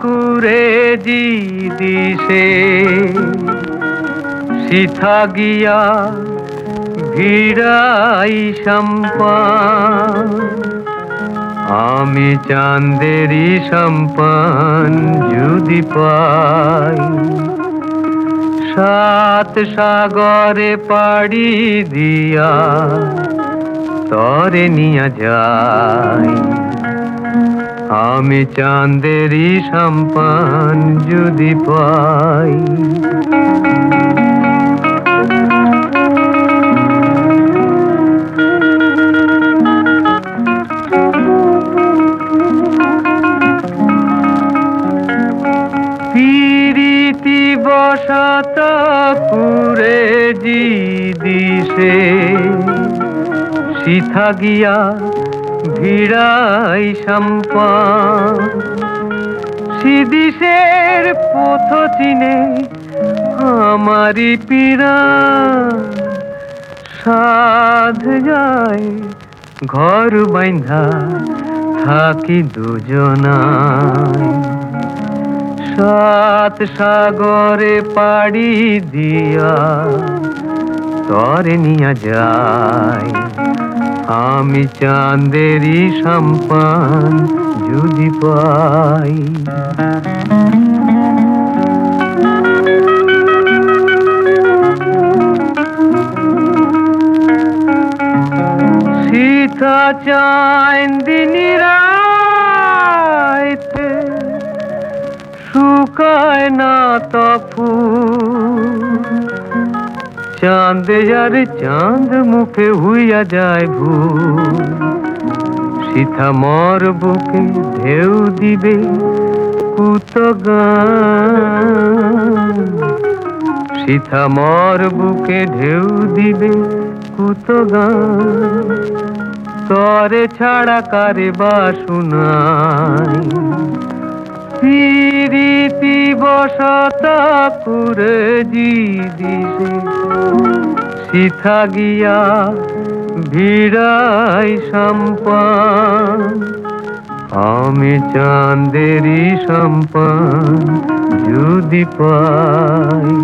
পুরে জি দিশে সিথা গিয়া ভিড়াই সম্পান। আমি চাঁদেরই সম্পান যদি পাই। সাত সাগরে পাড়ি দিয়া তরে নিয়া যাই। আমি চাঁদেরই সম্পান যদি পাই। পিরিতি বসত পুরে জি দিশে সিথা গিয়া ভিড়াই সম্পান সিদিশের পথ চিনে আমারি পীড়া। সাধ যায় ঘর বাইন্ধা থাকি দুজনায় সাত সাগরে পাড়ি দিয়া তরে নিয়া যায়। আমি চাঁদেরই সম্পান যদি পাই। সীতা রাইতে শুকায় না তফু চাঁদ যার চাঁদ মুখে হুইয়া যায় ভূ সীতা মর বুকে ঢেউ দিবে কুত সীতা মর বুকে ঢেউ দিবে কুত গান তরে ছাড়া কারে বা শুনাই। পিরিতি বসত পুরে জি সিথা গিয়া ভিড়াই সম্পান। আমি চাঁদেরই সম্পান যদি পাই।